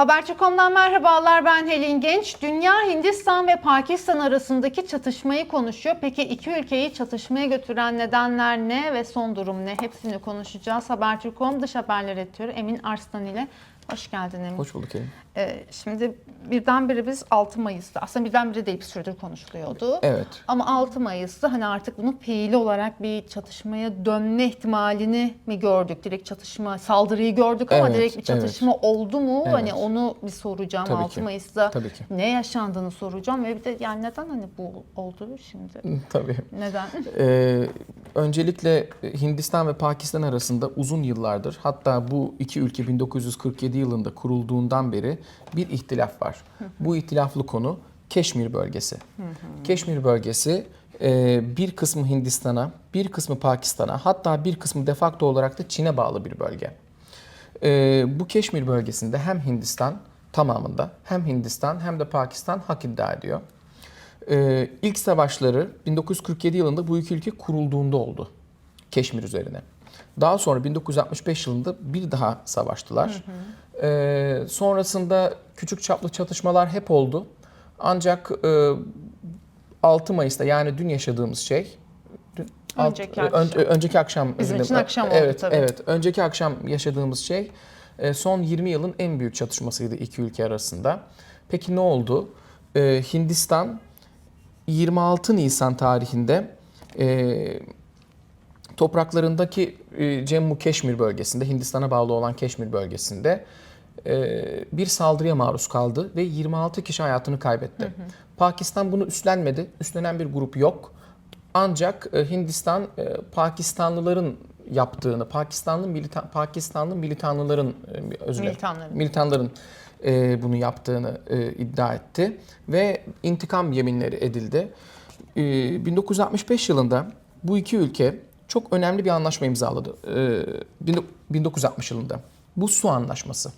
Haberci.com'dan merhabalar ben Helin Genç. Dünya Hindistan ve Pakistan arasındaki çatışmayı konuşuyor. Peki iki ülkeyi çatışmaya götüren nedenler ne ve son durum ne? Hepsini konuşacağız. Haberci.com dış haberler editörü Emin Arslan ile. Hoş geldin Emin. Hoş bulduk Elin. Ee, şimdi birdenbire biz 6 Mayıs'ta aslında birdenbire değil bir süredir konuşuluyordu. Evet. Ama 6 Mayıs'ta hani artık bunun fiili olarak bir çatışmaya dönme ihtimalini mi gördük? Direkt çatışma, saldırıyı gördük ama Evet, direkt bir çatışma oldu mu? Evet. Hani onu bir soracağım Tabii 6 ki, Mayıs'ta tabii ki. ne yaşandığını soracağım ve bir de yani neden hani bu oldu şimdi? Tabii. Neden? Ee, öncelikle Hindistan ve Pakistan arasında uzun yıllardır hatta bu iki ülke 1947 yılında kurulduğundan beri bir ihtilaf var. Bu ihtilaflı konu Keşmir bölgesi. Keşmir bölgesi e, bir kısmı Hindistan'a, bir kısmı Pakistan'a hatta bir kısmı defakto olarak da Çin'e bağlı bir bölge. Ee, bu Keşmir bölgesinde hem Hindistan tamamında hem Hindistan hem de Pakistan hak iddia ediyor. Ee, ilk savaşları 1947 yılında bu iki ülke kurulduğunda oldu. Keşmir üzerine. Daha sonra 1965 yılında bir daha savaştılar. Ee, sonrasında küçük çaplı çatışmalar hep oldu. Ancak e, 6 Mayıs'ta yani dün yaşadığımız şey dün, Önceki alt- akşam. ön- önceki akşam Bizim özür için akşam oldu evet, tabii. Evet, önceki akşam yaşadığımız şey e, son 20 yılın en büyük çatışmasıydı iki ülke arasında. Peki ne oldu? E, Hindistan 26 Nisan tarihinde e, topraklarındaki e, Cemmu Keşmir bölgesinde, Hindistan'a bağlı olan Keşmir bölgesinde e, bir saldırıya maruz kaldı ve 26 kişi hayatını kaybetti. Pakistan bunu üstlenmedi. Üstlenen bir grup yok. Ancak e, Hindistan e, Pakistanlıların yaptığını, Pakistanlı militan Pakistanlı militanlıların e, özür Militanların. militanların e, bunu yaptığını e, iddia etti ve intikam yeminleri edildi. E, 1965 yılında bu iki ülke çok önemli bir anlaşma imzaladı. E, 1960 yılında. Bu su anlaşması.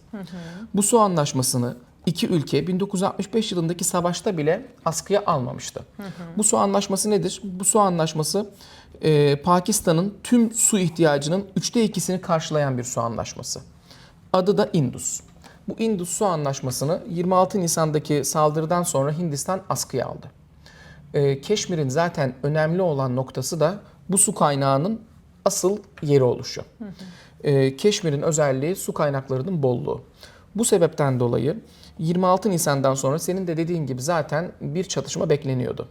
Bu su anlaşmasını iki ülke 1965 yılındaki savaşta bile askıya almamıştı. Bu su anlaşması nedir? Bu su anlaşması e, Pakistan'ın tüm su ihtiyacının üçte ikisini karşılayan bir su anlaşması. Adı da Indus. Bu Indus Su Anlaşması'nı 26 Nisan'daki saldırıdan sonra Hindistan askıya aldı. Ee, Keşmir'in zaten önemli olan noktası da bu su kaynağının asıl yeri oluşu. Ee, Keşmir'in özelliği su kaynaklarının bolluğu. Bu sebepten dolayı 26 Nisan'dan sonra senin de dediğin gibi zaten bir çatışma bekleniyordu.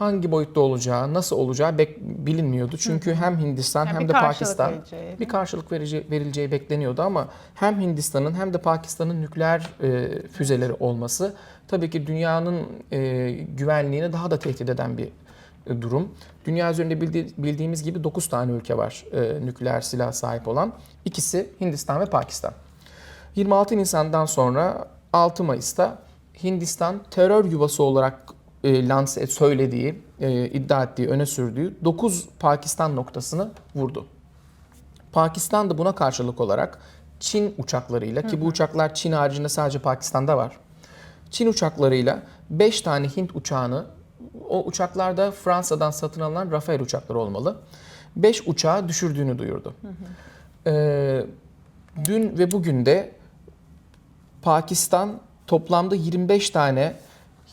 Hangi boyutta olacağı, nasıl olacağı bilinmiyordu. Çünkü hem Hindistan Yani hem de Pakistan vereceği. bir karşılık verici, verileceği bekleniyordu ama hem Hindistan'ın hem de Pakistan'ın nükleer e, füzeleri olması tabii ki dünyanın e, güvenliğini daha da tehdit eden bir e, durum. Dünya üzerinde bildi- bildiğimiz gibi 9 tane ülke var e, nükleer silah sahip olan. İkisi Hindistan ve Pakistan. 26 Nisan'dan sonra 6 Mayıs'ta Hindistan terör yuvası olarak e, lanse söylediği, e, iddia ettiği, öne sürdüğü 9 Pakistan noktasını vurdu. Pakistan da buna karşılık olarak Çin uçaklarıyla ki bu uçaklar Çin haricinde sadece Pakistan'da var. Çin uçaklarıyla 5 tane Hint uçağını o uçaklar da Fransa'dan satın alınan Rafael uçakları olmalı. 5 uçağı düşürdüğünü duyurdu. Ee, dün ve bugün de Pakistan toplamda 25 tane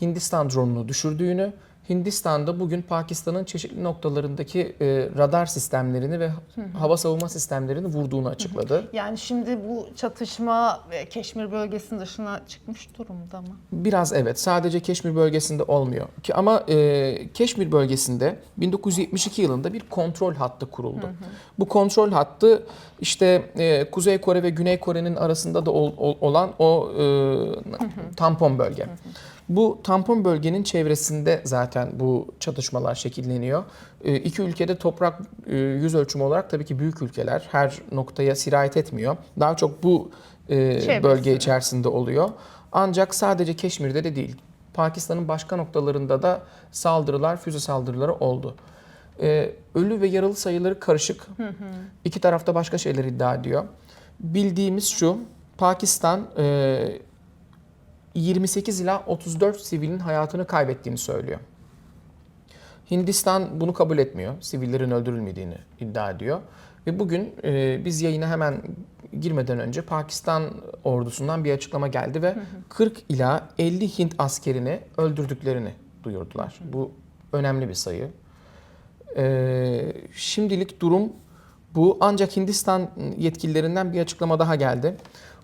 Hindistan drone'unu düşürdüğünü, Hindistan'da bugün Pakistan'ın çeşitli noktalarındaki e, radar sistemlerini ve hava savunma sistemlerini vurduğunu açıkladı. Yani şimdi bu çatışma ve Keşmir bölgesinin dışına çıkmış durumda mı? Biraz evet. Sadece Keşmir bölgesinde olmuyor. Ki ama e, Keşmir bölgesinde 1972 yılında bir kontrol hattı kuruldu. Bu kontrol hattı işte e, Kuzey Kore ve Güney Kore'nin arasında da ol- ol- olan o e, tampon bölge. Bu tampon bölgenin çevresinde zaten bu çatışmalar şekilleniyor. E, iki ülkede toprak e, yüz ölçümü olarak tabii ki büyük ülkeler her noktaya sirayet etmiyor. Daha çok bu e, bölge içerisinde oluyor. Ancak sadece Keşmir'de de değil. Pakistan'ın başka noktalarında da saldırılar, füze saldırıları oldu. Ee, ölü ve yaralı sayıları karışık. İki tarafta başka şeyler iddia ediyor. Bildiğimiz şu, Pakistan e, 28 ila 34 sivilin hayatını kaybettiğini söylüyor. Hindistan bunu kabul etmiyor. Sivillerin öldürülmediğini iddia ediyor. Ve bugün e, biz yayına hemen girmeden önce Pakistan ordusundan bir açıklama geldi ve 40 ila 50 Hint askerini öldürdüklerini duyurdular. Bu önemli bir sayı. Ee, şimdilik durum bu. Ancak Hindistan yetkililerinden bir açıklama daha geldi.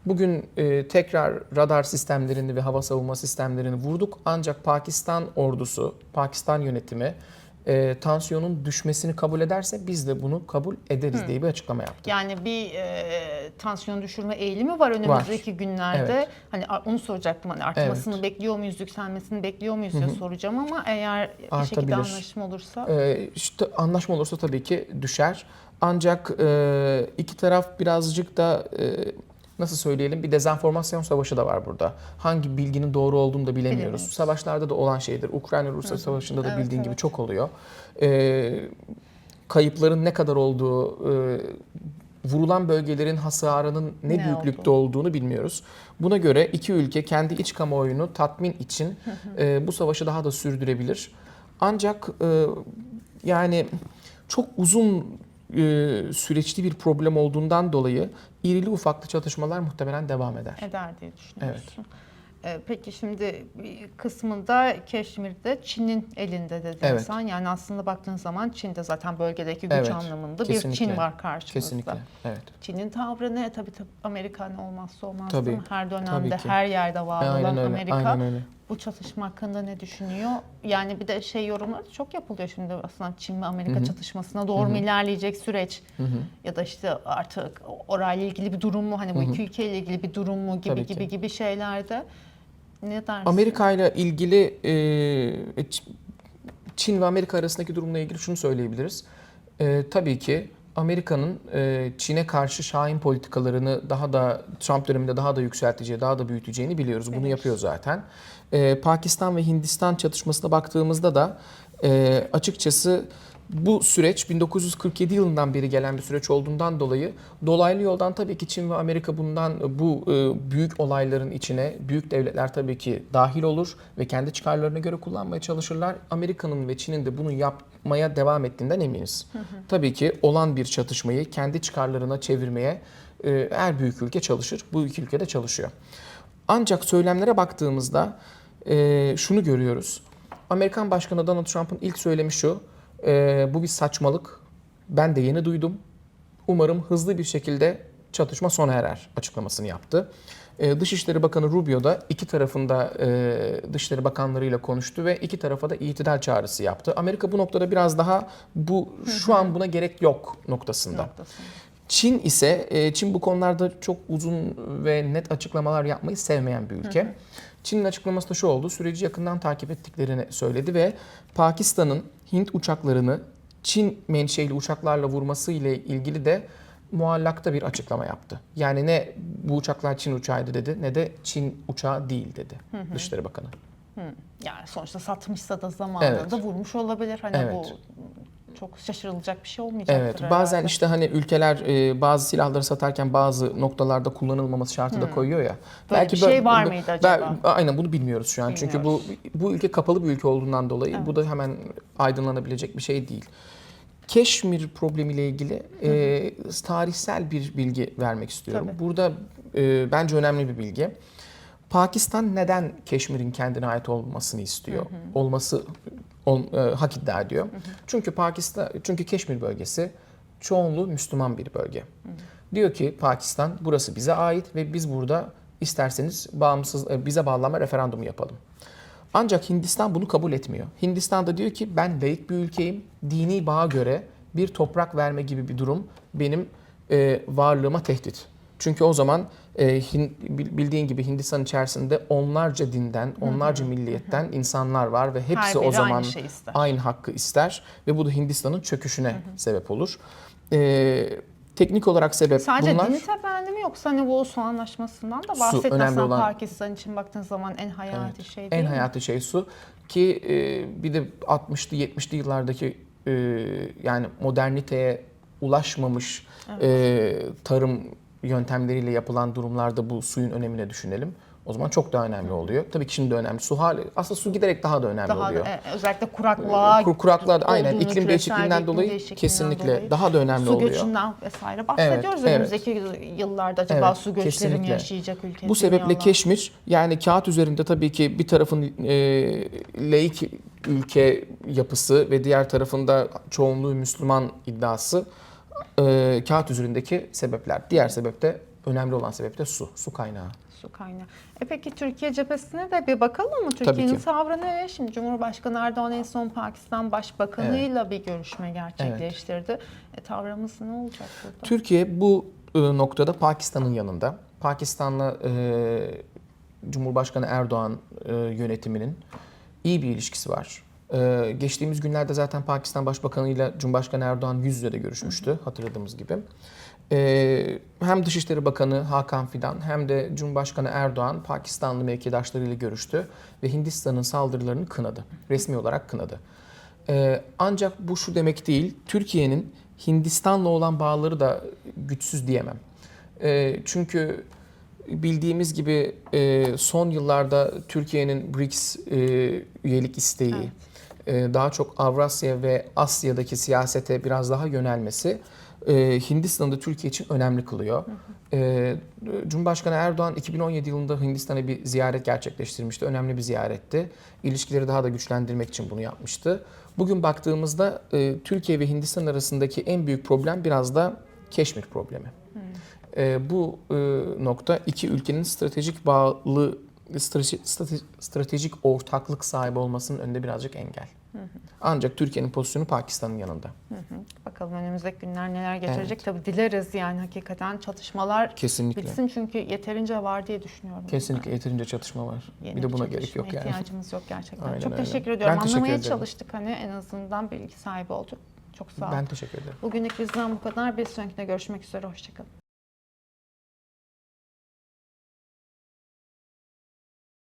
Bugün e, tekrar radar sistemlerini ve hava savunma sistemlerini vurduk. Ancak Pakistan ordusu, Pakistan yönetimi e, tansiyonun düşmesini kabul ederse biz de bunu kabul ederiz diye bir açıklama yaptı. Yani bir e, tansiyon düşürme eğilimi var önümüzdeki günlerde. Evet. Hani onu soracaktım hani artmasını bekliyor muyuz, yükselmesini bekliyor muyuz diye soracağım ama eğer bir şekilde Artabilir. anlaşma olursa Ee, işte anlaşma olursa tabii ki düşer. Ancak e, iki taraf birazcık da e, nasıl söyleyelim bir dezenformasyon savaşı da var burada. Hangi bilginin doğru olduğunu da bilemiyoruz. Bilemiyoruz. Savaşlarda da olan şeydir. Ukrayna-Rusya savaşında da Evet, bildiğin gibi evet. çok oluyor. Ee, kayıpların ne kadar olduğu, e, vurulan bölgelerin hasarının ne, Ne büyüklükte olduğunu bilmiyoruz. Buna göre iki ülke kendi iç kamuoyunu tatmin için e, bu savaşı daha da sürdürebilir. Ancak e, yani çok uzun süreçli bir problem olduğundan dolayı irili ufaklı çatışmalar muhtemelen devam eder. eder diye düşünüyorsun. E, Peki şimdi bir kısmında Keşmir'de Çin'in elinde dedin Evet. sen. Yani aslında baktığın zaman Çin'de zaten bölgedeki güç Evet, anlamında bir kesinlikle. Çin var karşımızda. Kesinlikle. Evet. Çin'in tavrı ne? Tabii tabii Amerika ne olmazsa olmaz Tabii? Her dönemde, her yerde var olan. Amerika. Aynen öyle. Bu çatışma hakkında ne düşünüyor? Yani bir de şey yorumları çok yapılıyor şimdi aslında Çin ve Amerika Hı hı. çatışmasına doğru mu ilerleyecek süreç? Hı hı. Ya da işte artık orayla ilgili bir durum mu? Hani bu Hı hı. iki ülkeyle ilgili bir durum mu? Gibi Tabii ki. gibi gibi şeylerde. Ne dersin? Amerika ile ilgili e, Ç- Çin ve Amerika arasındaki durumla ilgili şunu söyleyebiliriz. E, tabii ki Amerika'nın e, Çin'e karşı şahin politikalarını daha da Trump döneminde daha da yükselteceği, daha da büyüteceğini biliyoruz. Bunu Evet. yapıyor zaten. E, Pakistan ve Hindistan çatışmasına baktığımızda da e, açıkçası bu süreç 1947 yılından beri gelen bir süreç olduğundan dolayı dolaylı yoldan tabii ki Çin ve Amerika bundan bu e, büyük olayların içine büyük devletler tabii ki dahil olur ve kendi çıkarlarına göre kullanmaya çalışırlar. Amerika'nın ve Çin'in de bunu yapmaya devam ettiğinden eminiz. Tabii ki olan bir çatışmayı kendi çıkarlarına çevirmeye e, her büyük ülke çalışır. Bu iki ülke de çalışıyor. Ancak söylemlere baktığımızda e, şunu görüyoruz. Amerikan Başkanı Donald Trump'ın ilk söylemi şu. e, bu bir saçmalık. Ben de yeni duydum. Umarım hızlı bir şekilde çatışma sona erer açıklamasını yaptı. E, Dışişleri Bakanı Rubio da iki tarafında e, Dışişleri Bakanlarıyla konuştu ve iki tarafa da itidal çağrısı yaptı. Amerika bu noktada biraz daha bu şu an buna gerek yok noktasında. Noktasında. Çin ise e, Çin bu konularda çok uzun ve net açıklamalar yapmayı sevmeyen bir ülke. Çin'in açıklaması da şu oldu. Süreci yakından takip ettiklerini söyledi ve Pakistan'ın Hint uçaklarını Çin menşeli uçaklarla vurması ile ilgili de muallakta bir açıklama yaptı. Yani ne bu uçaklar Çin uçağıydı dedi ne de Çin uçağı değil dedi Dışişleri Bakanı. Yani sonuçta satmışsa da zamanında Evet. da vurmuş olabilir. Hani Evet. bu çok şaşırılacak bir şey olmayacaktır Evet, bazen herhalde. işte hani ülkeler e, bazı silahları satarken bazı noktalarda kullanılmaması şartı da koyuyor ya. Böyle bir şey var mıydı acaba? aynen bunu bilmiyoruz şu an. Çünkü bu bu ülke kapalı bir ülke olduğundan dolayı bu da hemen aydınlanabilecek bir şey değil. Keşmir problemiyle ilgili e, tarihsel bir bilgi vermek istiyorum. Tabii. Burada e, bence önemli bir bilgi. Pakistan neden Keşmir'in kendine ait olmasını istiyor? Olması ol- e, hak iddia ediyor. Çünkü Pakistan çünkü Keşmir bölgesi çoğunluğu Müslüman bir bölge. Diyor ki Pakistan burası bize ait ve biz burada isterseniz bağımsız e, bize bağlanma referandumu yapalım. Ancak Hindistan bunu kabul etmiyor. Hindistan da diyor ki ben laik bir ülkeyim. Dini bağa göre bir toprak verme gibi bir durum benim e, varlığıma tehdit. Çünkü o zaman e, Hin- bil- bildiğin gibi Hindistan içerisinde onlarca dinden, onlarca milliyetten insanlar var ve hepsi o zaman aynı şey aynı hakkı ister ve bu da Hindistan'ın çöküşüne sebep olur. E, teknik olarak sebep Sadece bunlar. dini temelli mi yoksa hani bu su anlaşmasından da bahsettin önemli olan- Pakistan için baktığın zaman en hayati şey değil En mi? hayati şey su ki e, bir de 60'lı 70'li yıllardaki e, yani moderniteye ulaşmamış e, tarım yöntemleriyle yapılan durumlarda bu suyun önemine düşünelim. O zaman çok daha önemli oluyor. Tabii ki şimdi de önemli. Su hali aslında su giderek daha da önemli Daha oluyor. da, e, özellikle kuraklığa Kur, kuraklar da aynen iklim değişikliğinden dolayı değişikliğinden kesinlikle dolayı. daha da önemli su oluyor. göçünden vesaire bahsediyoruz. Evet, Önümüzdeki yıllarda acaba Evet, su göçleri mi yaşayacak ülke? Bu sebeple dünyalar? Keşmir yani kağıt üzerinde tabii ki bir tarafın e, laik ülke yapısı ve diğer tarafında çoğunluğu Müslüman iddiası e, kağıt üzerindeki sebepler. Diğer sebep de önemli olan sebep de su, su kaynağı. su kaynağı. E peki Türkiye cephesine de bir bakalım mı? Türkiye'nin ki. tavrı ne? Şimdi Cumhurbaşkanı Erdoğan en son Pakistan Başbakanı'yla bir görüşme gerçekleştirdi. E, tavrımız ne olacak burada? Türkiye bu e, noktada Pakistan'ın yanında. Pakistan'la e, Cumhurbaşkanı Erdoğan e, yönetiminin iyi bir ilişkisi var. E, geçtiğimiz günlerde zaten Pakistan Başbakanı ile Cumhurbaşkanı Erdoğan yüz yüze de görüşmüştü hatırladığımız gibi. E, hem Dışişleri Bakanı Hakan Fidan hem de Cumhurbaşkanı Erdoğan Pakistanlı mevkidaşlarıyla görüştü ve Hindistan'ın saldırılarını kınadı. Resmi olarak kınadı. Ee, ancak bu şu demek değil, Türkiye'nin Hindistan'la olan bağları da güçsüz diyemem. Ee, çünkü bildiğimiz gibi e, son yıllarda Türkiye'nin BRICS e, üyelik isteği, e, daha çok Avrasya ve Asya'daki siyasete biraz daha yönelmesi e, Hindistan'ı da Türkiye için önemli kılıyor. E, Cumhurbaşkanı Erdoğan 2017 yılında Hindistan'a bir ziyaret gerçekleştirmişti. Önemli bir ziyaretti. İlişkileri daha da güçlendirmek için bunu yapmıştı. Bugün baktığımızda e, Türkiye ve Hindistan arasındaki en büyük problem biraz da Keşmir problemi. E, bu e, nokta iki ülkenin stratejik bağlı strate- strate- stratejik ortaklık sahibi olmasının önünde birazcık engel. Ancak Türkiye'nin pozisyonu Pakistan'ın yanında. Bakalım önümüzdeki günler neler getirecek. Tabii dileriz yani hakikaten çatışmalar Kesinlikle. bitsin çünkü yeterince var diye düşünüyorum. Kesinlikle yeterince çatışma var. Yeni bir de buna gerek yok yani. ihtiyacımız yok gerçekten. Aynen Çok öyle. teşekkür ediyorum. Ben teşekkür Anlamaya ederim. çalıştık hani en azından bilgi sahibi olduk. Çok sağ olun. Ben teşekkür ederim. Bugünlük bizden bu kadar. Bir sonrakinde görüşmek üzere. Hoşçakalın.